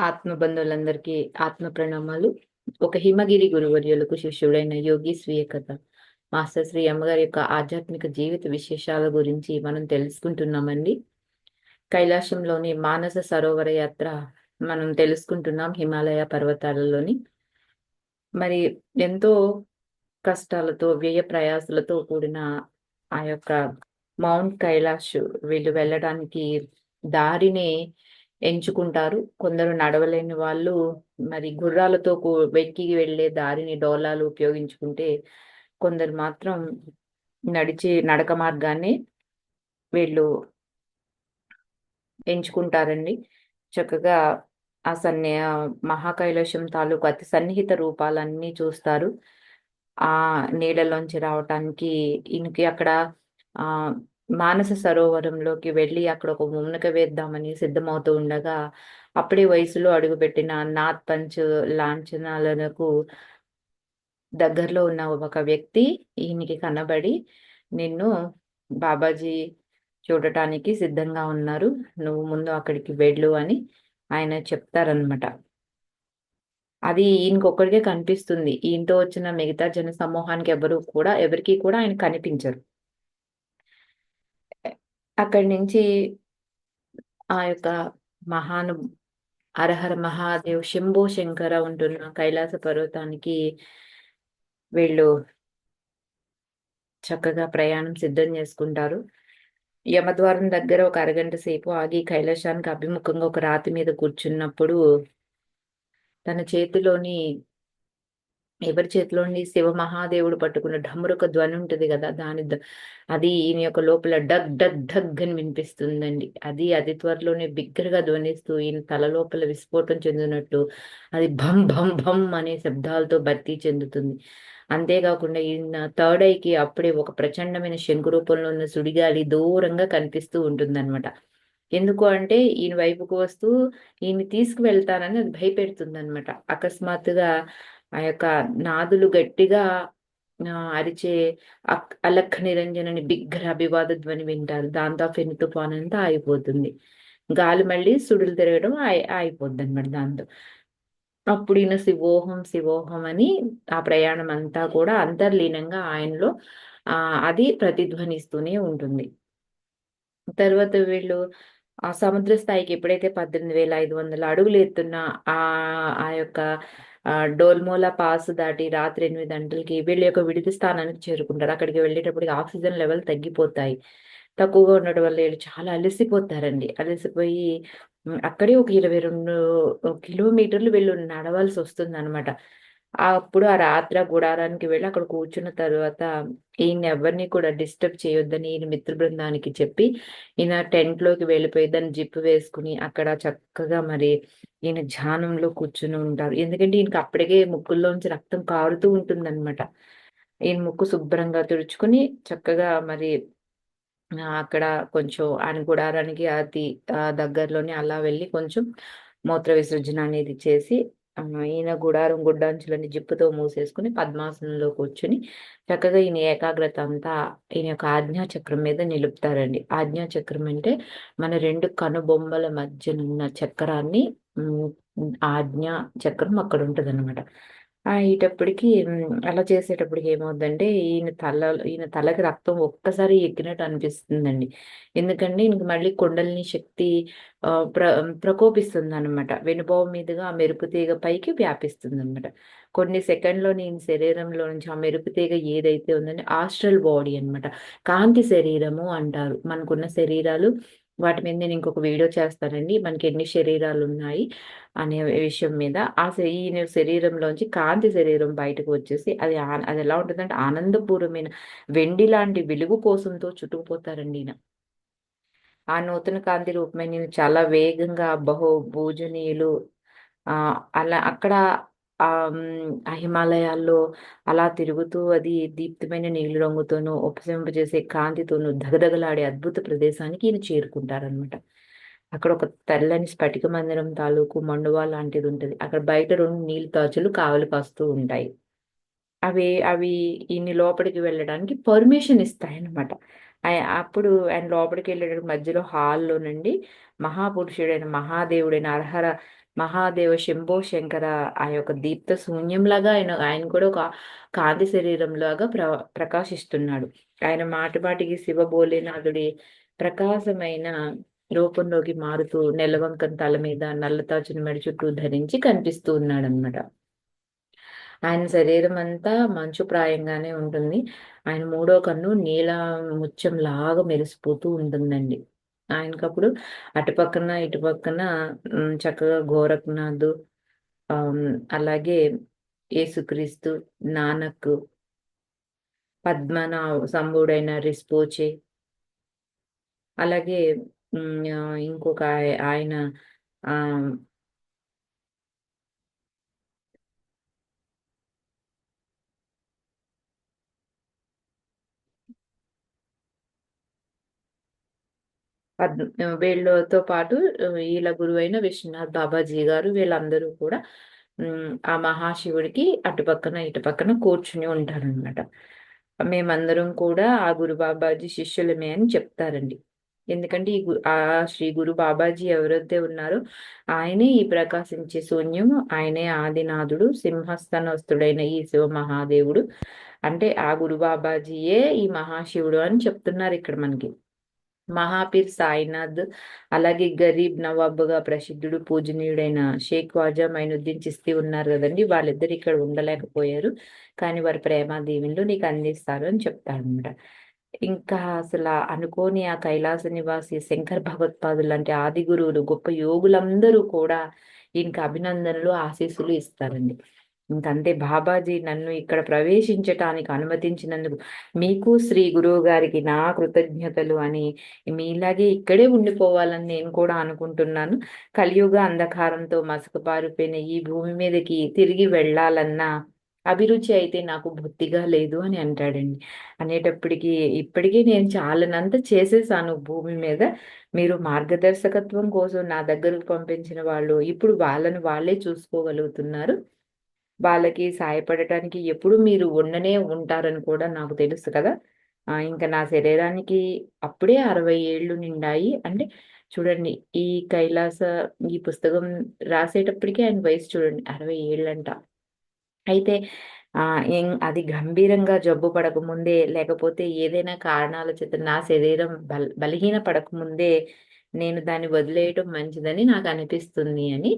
ఆత్మ బంధువులందరికీ ఆత్మ ప్రణామాలు ఒక హిమగిరి గురువర్యులకు శిష్యుడైన యోగి స్వీయ కథ. మాస్టర్ శ్రీ అమ్మగారి యొక్క ఆధ్యాత్మిక జీవిత విశేషాల గురించి మనం తెలుసుకుంటున్నామండి. కైలాసంలోని మానస సరోవర యాత్ర మనం తెలుసుకుంటున్నాం హిమాలయ పర్వతాలలోని. మరి ఎంతో కష్టాలతో వ్యయ ప్రయాసలతో కూడిన ఆ యొక్క మౌంట్ కైలాష్ వీళ్ళు వెళ్ళడానికి దారిని ఎంచుకుంటారు. కొందరు నడవలేని వాళ్ళు మరి గుర్రాలతో కూ- వెక్కి వెళ్ళే దారిని డోలాలు ఉపయోగించుకుంటే కొందరు మాత్రం నడిచే నడక మార్గాన్ని వీళ్ళు ఎంచుకుంటారండి. చక్కగా ఆ సన్ని మహాకైలాసం తాలూకు అతి సన్నిహిత రూపాలన్నీ చూస్తారు. ఆ నీళ్ళలోంచి రావటానికి ఈయనకి అక్కడ ఆ మానస సరోవరంలోకి వెళ్ళి అక్కడ ఒక మునక వేద్దామని సిద్ధమవుతూ ఉండగా అప్పుడే వయసులో అడుగుపెట్టిన నాథ్ పంచ్ లాంఛనాలకు దగ్గరలో ఉన్న ఒక వ్యక్తి ఈయనకి కనబడి నిన్ను బాబాజీ చూడటానికి సిద్ధంగా ఉన్నారు. నువ్వు ముందు అక్కడికి వెళ్ళు అని ఆయన చెప్తారనమాట అది ఈయనకొక్కడికే కనిపిస్తుంది. ఈయనతో వచ్చిన మిగతా జన సమూహానికి ఎవరు కూడా ఎవరికి కూడా ఆయన కనిపించరు. అక్కడి నుంచి ఆ యొక్క మహాను అరహర మహాదేవ్ శంభో శంకర ఉంటున్న కైలాస పర్వతానికి వీళ్ళు చక్కగా ప్రయాణం సిద్ధం చేసుకుంటారు. యమద్వారం దగ్గర ఒక అరగంట సేపు ఆగి కైలాసానికి అభిముఖంగా ఒక రాతి మీద కూర్చున్నప్పుడు తన చేతిలోని ఎవరి చేతిలోని శివ మహాదేవుడు పట్టుకున్న ఢమరుక ధ్వని ఉంటుంది కదా దాని అది ఈయన యొక్క లోపల డగ్ డగ్ డగ్ అని వినిపిస్తుందండి. అది అతి త్వరలోనే బిగ్గరగా ధ్వనిస్తూ ఈయన తల లోపల విస్ఫోటం చెందినట్టు అది భం భం భం అనే శబ్దాలతో భర్తీ చెందుతుంది. అంతేకాకుండా ఈయన థర్డ్ ఐకి అప్పుడే ఒక ప్రచండమైన శంకు రూపంలో ఉన్న సుడిగాలి దూరంగా కనిపిస్తూ ఉంటుందన్నమాట. ఎందుకు అంటే ఈయన వైపుకు వస్తూ ఈయన తీసుకువెళ్తానని అది భయపెడుతుంది అనమాట అకస్మాత్తుగా ఆ యొక్క నాదులు గట్టిగా అరిచే అక్- అలక్ నిరంజనని బిగ్గర అభివాద ధ్వని వింటారు. దాంతో ఆ ఫెను తుఫాన్ అంతా ఆగిపోతుంది. గాలి మళ్ళీ సుడులు తిరగడం ఆగి ఆగిపోద్ది అనమాట దాంతో. అప్పుడు ఈయన శివోహం శివోహం అని ఆ ప్రయాణం అంతా కూడా అంతర్లీనంగా ఆయనలో ఆ అది ప్రతిధ్వనిస్తూనే ఉంటుంది. తర్వాత వీళ్ళు ఆ సముద్ర స్థాయికి ఎప్పుడైతే పద్దెనిమిది వేల ఐదు వందల అడుగులు ఎత్తున్న ఆ ఆ యొక్క డోల్మోలా పాస్ దాటి రాత్రి ఎనిమిది గంటలకి వీళ్ళ యొక్క విడిది స్థానానికి చేరుకుంటారు. అక్కడికి వెళ్ళేటప్పటికి ఆక్సిజన్ లెవెల్ తగ్గిపోతాయి. తక్కువగా ఉండడం వల్ల వీళ్ళు చాలా అలసిపోతారండి. అలసిపోయి అక్కడే ఒక ఇరవై రెండు కిలోమీటర్లు వీళ్ళు నడవాల్సి వస్తుంది అనమాట అప్పుడు ఆ రాత్రి ఆ గుడారానికి వెళ్ళి అక్కడ కూర్చున్న తర్వాత ఈయన ఎవరిని కూడా డిస్టర్బ్ చేయొద్దని ఈయన మిత్ర బృందానికి చెప్పి ఈయన టెంట్లోకి వెళ్ళిపోయి దాన్ని జిప్పు వేసుకుని అక్కడ చక్కగా మరి ఈయన ధ్యానంలో కూర్చుని ఉంటారు. ఎందుకంటే ఈయనకి అప్పటికే ముక్కుల్లోంచి రక్తం కారుతూ ఉంటుందన్నమాట. ఈయన ముక్కు శుభ్రంగా తుడుచుకుని చక్కగా మరి అక్కడ కొంచెం ఆయన గుడారానికి అతి దగ్గరలోనే అలా వెళ్ళి కొంచెం మూత్ర విసర్జన అనేది చేసి ఈయన గుడారం గుడ్డాంచులని జిప్పుతో మూసేసుకుని పద్మాసనంలో కూర్చుని చక్కగా ఈయన ఏకాగ్రత అంతా ఈయన యొక్క ఆజ్ఞాచక్రం మీద నిలుపుతారండి. ఆజ్ఞాచక్రం అంటే మన రెండు కనుబొమ్మల మధ్యనున్న చక్రాన్ని ఆజ్ఞా చక్రం అక్కడ ఉంటుంది అనమాట అయ్యేటప్పటికి అలా చేసేటప్పటికి ఏమవుతుందంటే ఈయన తల ఈయన తలకి రక్తం ఒక్కసారి ఎక్కినట్టు అనిపిస్తుందండి. ఎందుకంటే ఈయనకి మళ్ళీ కుండలిని శక్తి ప్ర ప్రకోపిస్తుంది అనమాట వెనుభావం మీదుగా ఆ మెరుపు తీగ పైకి వ్యాపిస్తుంది అనమాట కొన్ని సెకండ్లో నేను శరీరంలో నుంచి ఆ మెరుపు తీగ ఏదైతే ఉందంటే ఆస్ట్రల్ బాడీ అన్నమాట. కాంతి శరీరము అంటారు. మనకున్న శరీరాలు వాటి మీద నేను ఇంకొక వీడియో చేస్తానండి. మనకి ఎన్ని శరీరాలు ఉన్నాయి అనే విషయం మీద. ఆ శ- ఈయన శరీరంలోంచి కాంతి శరీరం బయటకు వచ్చేసి అది ఆ- అది ఎలా ఉంటుందంటే ఆనందపూర్వమైన వెండి లాంటి వెలుగు కోసంతో చుట్టుకుపోతారండి ఈయన. ఆ నూతన కాంతి రూపమే నేను చాలా వేగంగా బహు భోజనీయులు అలా అక్కడ ఆ హిమాలయాల్లో అలా తిరుగుతూ అది దీప్తమైన నీలి రంగుతోనూ ఉపశమింపజేసే కాంతితోనూ దగదగలాడే అద్భుత ప్రదేశానికి ఈయన చేరుకుంటారనమాట అక్కడ ఒక తెల్లని స్ఫటిక మందిరం తాలూకు మండువా లాంటిది ఉంటుంది అక్కడ బయట రెండు నీళ్ళు తాచులు కావలి కాస్తూ ఉంటాయి. అవి అవి ఈయన్ని లోపలికి వెళ్ళడానికి పర్మిషన్ ఇస్తాయన్నమాట. అప్పుడు ఆయన లోపలికి వెళ్ళేటప్పుడు మధ్యలో హాల్‌లోనండి మహాపురుషుడైన మహాదేవుడైన అర్హర మహాదేవ శంభో శంకర ఆ యొక్క దీప్త శూన్యంలాగా ఆయన ఆయన కూడా ఒక కాంతి శరీరంలాగా ప్ర ప్రకాశిస్తున్నాడు. ఆయన మాటపాటికి శివ భోలేనాథుడి ప్రకాశమైన రూపంలోకి మారుతూ నెలవంకం తల మీద నల్లతాచుని మెడ చుట్టూ ధరించి కనిపిస్తూ ఉన్నాడనమాట. ఆయన శరీరం అంతా మంచు ప్రాయంగానే ఉంటుంది. ఆయన మూడో కన్ను నీల ముత్యంలాగా మెరిసిపోతూ ఉంటుందండి. ఆయనకప్పుడు అటుపక్కన, ఇటు పక్కన చక్కగా గోరఖనాథ్ అలాగే యేసుక్రీస్తు, నానక్, పద్మనాభ సంభుడైన రిస్పోచే అలాగే ఇంకొక ఆయన పద్ వీళ్ళతో పాటు వీళ్ళ గురువైన విశ్వనాథ్ బాబాజీ గారు వీళ్ళందరూ కూడా ఆ మహాశివుడికి అటుపక్కన, ఇటు పక్కన కూర్చుని ఉంటారనమాట. మేమందరం కూడా ఆ గురు బాబాజీ శిష్యులమే అని చెప్తారండి. ఎందుకంటే ఈ గు ఆ శ్రీ గురు బాబాజీ ఎవరైతే ఉన్నారో ఆయనే ఈ ప్రకాశించే శూన్యం, ఆయనే ఆదినాథుడు, సింహస్థనస్తుడైన ఈ శివ మహాదేవుడు. అంటే ఆ గురు బాబాజీయే ఈ మహాశివుడు అని చెప్తున్నారు ఇక్కడ మనకి. మహాపీర్ సాయినాథ్, అలాగే గరీబ్ నవాబ్‌గా ప్రసిద్ధుడు, పూజనీయుడైన షేక్ వాజా మైనుద్దీన్ చిస్తీ ఉన్నారు కదండి వాళ్ళిద్దరు ఇక్కడ ఉండలేకపోయారు. కానీ వారి ప్రేమ దీవెనలు నీకు అందిస్తారు అని చెప్తాడనమాట. ఇంకా అసలు అనుకోని ఆ కైలాస నివాసి శంకర్ భగవత్పాదులు లాంటి ఆది గురువులు, గొప్ప యోగులందరూ కూడా ఈయనకి అభినందనలు, ఆశీస్సులు ఇస్తారండి. ఇంకంతే బాబాజీ నన్ను ఇక్కడ ప్రవేశించటానికి అనుమతించినందుకు మీకు శ్రీ గురువు గారికి నా కృతజ్ఞతలు అని మీలాగే ఇక్కడే ఉండిపోవాలని నేను కూడా అనుకుంటున్నాను. కలియుగ అంధకారంతో మసకపారిపోయిన ఈ భూమి మీదకి తిరిగి వెళ్ళాలన్నా అభిరుచి అయితే నాకు బొత్తిగా లేదు అని అంటాడండి. అనేటప్పటికి ఇప్పటికీ నేను చాలనంత చేసేసాను భూమి మీద. మీరు మార్గదర్శకత్వం కోసం నా దగ్గరకు పంపించిన వాళ్ళు ఇప్పుడు వాళ్ళను వాళ్ళే చూసుకోగలుగుతున్నారు. వాళ్ళకి సాయపడటానికి ఎప్పుడు మీరు ఉండనే ఉంటారని కూడా నాకు తెలుసు కదా! ఇంకా నా శరీరానికి అప్పుడే 60 ఏళ్ళు నిండాయి. అంటే చూడండి ఈ కైలాస ఈ పుస్తకం రాసేటప్పటికీ ఆయన వయసు చూడండి 60 ఏళ్ళంట. అయితే అది గంభీరంగా జబ్బు పడకముందే లేకపోతే ఏదైనా కారణాల చేత నా శరీరం బల బలహీన పడకముందే నేను దాన్ని వదిలేయటం మంచిదని నాకు అనిపిస్తుంది అని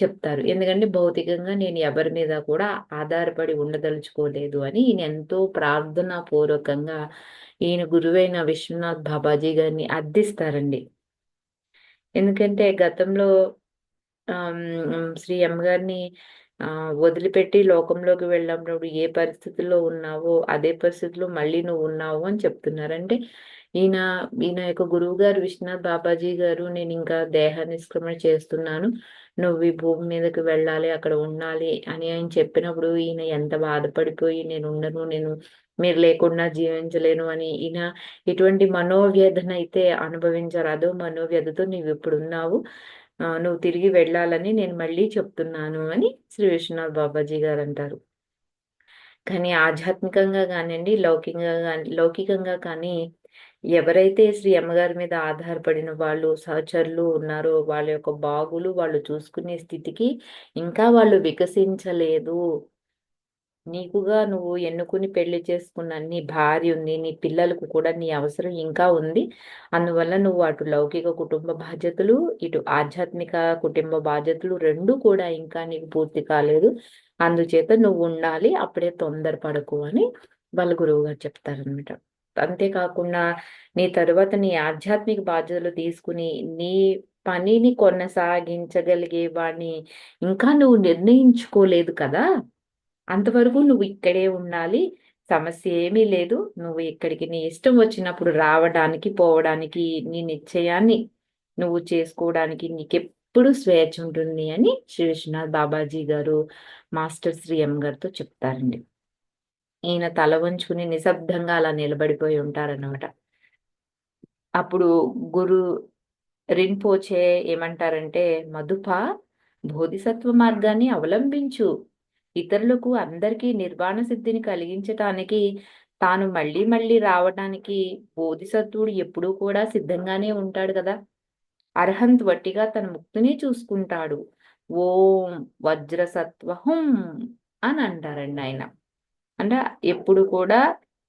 చెప్తారు. ఎందుకంటే భౌతికంగా నేను ఎవరి మీద కూడా ఆధారపడి ఉండదలుచుకోలేదు అని ఈయన ఎంతో ప్రార్థనా పూర్వకంగా ఈయన గురువైన విశ్వనాథ్ బాబాజీ గారిని అర్థిస్తారండి. ఎందుకంటే గతంలో శ్రీ అమ్మగారిని గారిని వదిలిపెట్టి లోకంలోకి వెళ్ళినప్పుడు ఏ పరిస్థితిలో ఉన్నావో అదే పరిస్థితిలో మళ్ళీ నువ్వు ఉన్నావు అని చెప్తున్నారంటే ఈయన ఈయన యొక్క గురువు గారు విశ్వనాథ్ బాబాజీ గారు నేనింకా దేహ నిష్క్రమణ చేస్తున్నాను. నువ్వు ఈ భూమి మీదకి వెళ్ళాలి, అక్కడ ఉండాలి అని ఆయన చెప్పినప్పుడు ఈయన ఎంత బాధపడిపోయి నేను ఉండను నేను మీరు లేకుండా జీవించలేను అని ఈయన ఎటువంటి అయితే అనుభవించారు. అదో మనోవ్యధతో నువ్వు ఇప్పుడు ఉన్నావు. నువ్వు తిరిగి వెళ్ళాలని నేను మళ్ళీ చెప్తున్నాను అని శ్రీ విశ్వనాథ్ బాబాజీ గారు అంటారు. కానీ ఆధ్యాత్మికంగా కానివ్వండి లౌకికంగా కానీ లౌకికంగా కానీ ఎవరైతే శ్రీ అమ్మగారి మీద ఆధారపడిన వాళ్ళు సహచరులు ఉన్నారో వాళ్ళ యొక్క బాగులు వాళ్ళు చూసుకునే స్థితికి ఇంకా వాళ్ళు వికసించలేదు. నీకుగా నువ్వు ఎన్నుకుని పెళ్ళి చేసుకున్న నీ భార్య ఉంది. నీ పిల్లలకు కూడా నీ అవసరం ఇంకా ఉంది. అందువల్ల నువ్వు అటు లౌకిక కుటుంబ బాధ్యతలు, ఇటు ఆధ్యాత్మిక కుటుంబ బాధ్యతలు రెండు కూడా ఇంకా నీకు పూర్తి కాలేదు. అందుచేత నువ్వు ఉండాలి అప్పుడే తొందరపడకు అని వాళ్ళ గురువు గారు చెప్తారనమాట. అంతేకాకుండా నీ తరువాత నీ ఆధ్యాత్మిక బాధ్యతలు తీసుకుని నీ పనిని కొనసాగించగలిగే వాడిని ఇంకా నువ్వు నిర్ణయించుకోలేదు కదా! అంతవరకు నువ్వు ఇక్కడే ఉండాలి. సమస్య ఏమీ లేదు. నువ్వు ఇక్కడికి నీ ఇష్టం వచ్చినప్పుడు రావడానికి, పోవడానికి నీ నిశ్చయాన్ని నువ్వు చేసుకోవడానికి నీకెప్పుడు స్వేచ్ఛ ఉంటుంది అని శ్రీ విశ్వనాథ్ బాబాజీ గారు మాస్టర్ శ్రీ ఎం గారితో చెప్తారండి. ఈయన తల వంచుకుని నిశ్శబ్దంగా అలా నిలబడిపోయి ఉంటారనమాట. అప్పుడు గురు రింపోచే ఏమంటారంటే, మధుప బోధిసత్వ మార్గాన్ని అవలంబించు. ఇతరులకు అందరికీ నిర్వాణ సిద్ధిని కలిగించటానికి తాను మళ్ళీ మళ్ళీ రావడానికి బోధిసత్వుడు ఎప్పుడూ కూడా సిద్ధంగానే ఉంటాడు కదా అర్హంత్ వట్టిగా తన ముక్తిని చూసుకుంటాడు ఓం వజ్రసత్వహం అని అంటారండి ఆయన అంటే ఎప్పుడు కూడా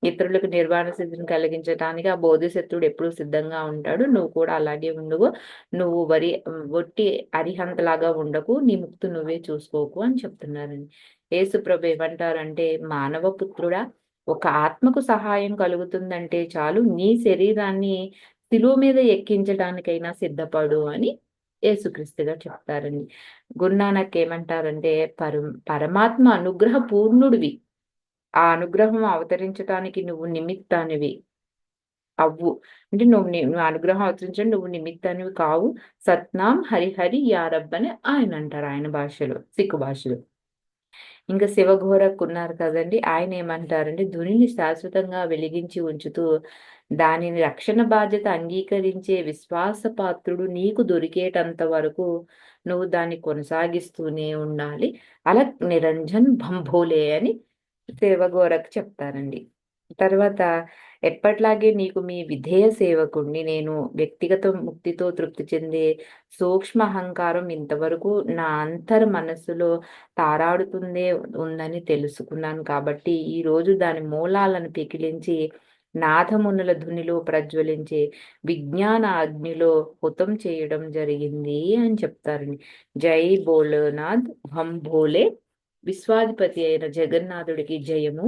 ఇతరులకు నిర్వాణ సిద్ధిని కలిగించడానికి ఆ బోధిసత్వుడు ఎప్పుడు సిద్ధంగా ఉంటాడు. నువ్వు కూడా అలాగే ఉండవు నువ్వు వరి ఒట్టి అరిహంతలాగా ఉండకు. నీ ముక్తి నువ్వే చూసుకోకు అని చెప్తున్నారండి. యేసుప్రభు ఏమంటారంటే మానవ పుత్రుడా ఒక ఆత్మకు సహాయం కలుగుతుందంటే చాలు. నీ శరీరాన్ని శిలువ మీద ఎక్కించడానికైనా సిద్ధపడు అని యేసుక్రీస్తుగా చెప్తారండి. గురునానక్ ఏమంటారంటే పరం పరమాత్మ అనుగ్రహ పూర్ణుడివి ఆ అనుగ్రహం అవతరించడానికి నువ్వు నిమిత్తానివి. అవ్వు. అంటే నువ్వు నువ్వు అనుగ్రహం అవతరించడం నువ్వు నిమిత్తానివి కావు. సత్నాం హరిహరి యారబ్ అని ఆయన అంటారు ఆయన భాషలో సిక్కు భాషలో. ఇంకా శివఘోరకు ఉన్నారు కదండి ఆయన ఏమంటారంటే ధునిని శాశ్వతంగా వెలిగించి ఉంచుతూ దానిని రక్షణ బాధ్యత అంగీకరించే విశ్వాసపాత్రుడు నీకు దొరికేటంత వరకు నువ్వు దాన్ని కొనసాగిస్తూనే ఉండాలి. అలా నిరంజన్ భంభోలే అని సేవగోరకు చెప్తారండి తర్వాత ఎప్పట్లాగే నీకు మీ విధేయ సేవకుణ్ణి నేను వ్యక్తిగత ముక్తితో తృప్తి చెందే సూక్ష్మ అహంకారం ఇంతవరకు నా అంతర్ మనస్సులో తారాడుతుందే ఉందని తెలుసుకున్నాను కాబట్టి ఈ రోజు దాని మూలాలను పికిలించి నాథమునుల ధునిలో ప్రజ్వలించే విజ్ఞాన అగ్నిలో హుతం చేయడం జరిగింది అని చెప్తారండి. జై బోలోనాథ్ హం భోలే విశ్వాధిపతి అయిన జగన్నాథుడికి జయము.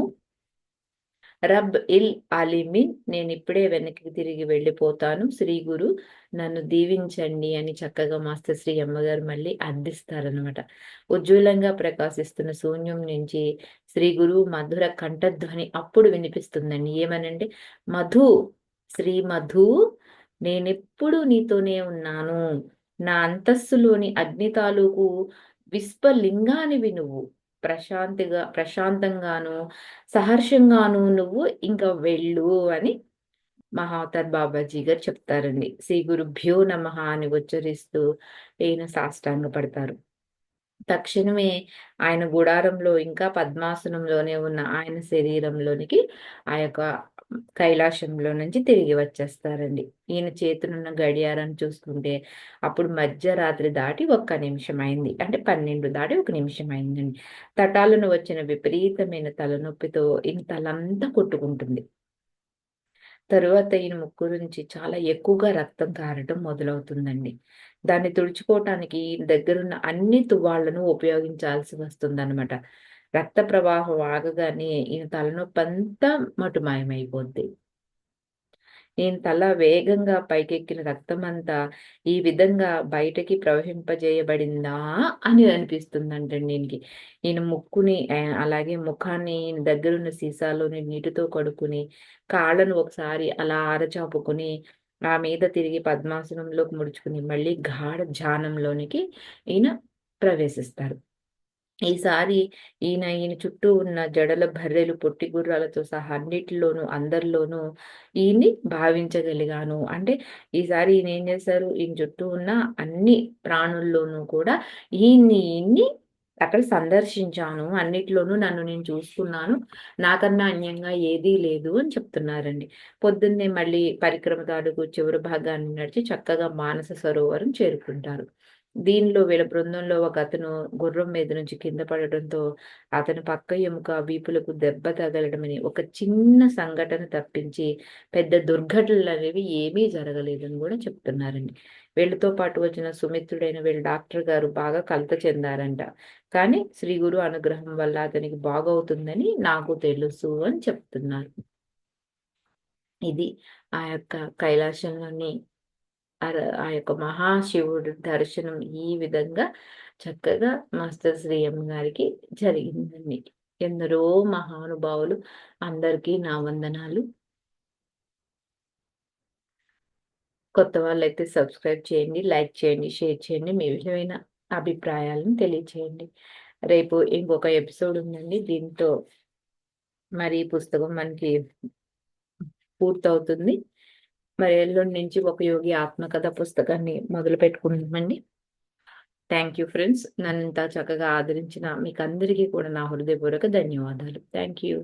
రబ్ ఇల్ అలిమిన్ నేను ఇప్పుడే వెనక్కి తిరిగి వెళ్ళిపోతాను. శ్రీ గురు నన్ను దీవించండి అని చక్కగా మాస్టర్ శ్రీ అమ్మగారు మళ్ళీ అందిస్తారనమాట ఉజ్వలంగా ప్రకాశిస్తున్న శూన్యం నుంచి శ్రీ గురు మధుర కంఠధ్వని అప్పుడు వినిపిస్తుందండి. ఏమనంటే మధు శ్రీ మధు నేనెప్పుడు నీతోనే ఉన్నాను. నా అంతస్సులోని అగ్ని తాలూకు విశ్వలింగానివి నువ్వు. ప్రశాంతిగా ప్రశాంతంగాను సహర్షంగాను నువ్వు ఇంకా వెళ్ళు అని మహావతార్ బాబాజీ గారు చెప్తారండి. శ్రీ గురుభ్యో నమ అని ఉచ్చరిస్తూ ఈయన సాష్టాంగ పడతారు. తక్షణమే ఆయన గుడారంలో ఇంకా పద్మాసనంలోనే ఉన్న ఆయన శరీరంలోనికి ఆ యొక్క కైలాసంలో నుంచి తిరిగి వచ్చేస్తారండి. ఈయన చేతులున్న గడియారాన్ని చూసుకుంటే అప్పుడు మధ్యరాత్రి దాటి ఒక్క నిమిషం అయింది. అంటే పన్నెండు దాటి ఒక నిమిషం అయిందండి. తటాలను వచ్చిన విపరీతమైన తలనొప్పితో ఈయన తలంతా కొట్టుకుంటుంది. తరువాత ఈయన ముక్కు నుంచి చాలా ఎక్కువగా రక్తం కారటం మొదలవుతుందండి. దాన్ని తుడుచుకోవటానికి దగ్గరున్న అన్ని తువాళ్ళను ఉపయోగించాల్సి వస్తుందన్నమాట. రక్త ప్రవాహం ఆగగానే ఈయన తలనొప్పి అంతా మటుమాయమైపోద్ది. నేను తల వేగంగా పైకెక్కిన రక్తం అంతా ఈ విధంగా బయటకి ప్రవహింపజేయబడిందా అని అనిపిస్తుందంటండి దీనికి ఈయన ముక్కుని అలాగే ముఖాన్ని దగ్గరున్న సీసాలోని నీటితో కడుక్కుని కాళ్ళను ఒకసారి అలా ఆరచాపుకుని ఆ మీద తిరిగి పద్మాసనంలోకి ముడుచుకుని మళ్ళీ గాఢ ధ్యానంలోనికి ఈయన ప్రవేశిస్తారు. ఈసారి ఈయన ఈయన చుట్టూ ఉన్న జడల బర్రెలు పొట్టి గుర్రాలతో సహా అన్నిటిలోనూ అందరిలోనూ ఈయన్ని భావించగలిగాను. అంటే ఈసారి ఈయన ఏం చేశారు? ఈయన చుట్టూ ఉన్న అన్ని ప్రాణుల్లోనూ కూడా ఈయన్ని ఈయన్ని అక్కడ సందర్శించాను. అన్నిట్లోనూ నన్ను నేను చూసుకున్నాను. నాకన్నా అన్యంగా ఏదీ లేదు అని చెప్తున్నారండి. పొద్దున్నే మళ్ళీ పరిక్రమ తాలూకు చివరి భాగాన్ని నడిచి చక్కగా మానస సరోవరం చేరుకుంటారు. దీనిలో వీళ్ళ బృందంలో ఒక అతను గుర్రం మీద నుంచి కింద పడటంతో అతని పక్క ఎముక వీపులకు దెబ్బ తగలడమని ఒక చిన్న సంఘటన తప్పించి పెద్ద దుర్ఘటనలు అనేవి ఏమీ జరగలేదని కూడా చెప్తున్నారండి. వీళ్ళతో పాటు వచ్చిన సుమిత్రుడైన వీళ్ళ డాక్టర్ గారు బాగా కలత చెందారంట. కానీ శ్రీ గురు అనుగ్రహం వల్ల అతనికి బాగవుతుందని నాకు తెలుసు అని చెప్తున్నారు. ఇది ఆ యొక్క కైలాసంలోని ఆ యొక్క మహాశివుడు దర్శనం ఈ విధంగా చక్కగా మాస్టర్ శ్రీఎం గారికి జరిగిందండి. ఎందరో మహానుభావులు అందరికీ నా వందనాలు. కొత్త వాళ్ళైతే సబ్స్క్రైబ్ చేయండి లైక్ చేయండి షేర్ చేయండి మీ విలువైన అభిప్రాయాలను తెలియచేయండి. రేపు ఇంకొక ఎపిసోడ్ ఉందండి. దీంతో మరి పుస్తకం మనకి పూర్తవుతుంది. మరి ఎల్లుండి నుంచి ఒక యోగి ఆత్మకథ పుస్తకాన్ని మొదలు పెట్టుకుందామండి థ్యాంక్ యూ ఫ్రెండ్స్ నన్ను ఇంత చక్కగా ఆదరించిన మీకు అందరికీ కూడా నా హృదయపూర్వక ధన్యవాదాలు. Thank you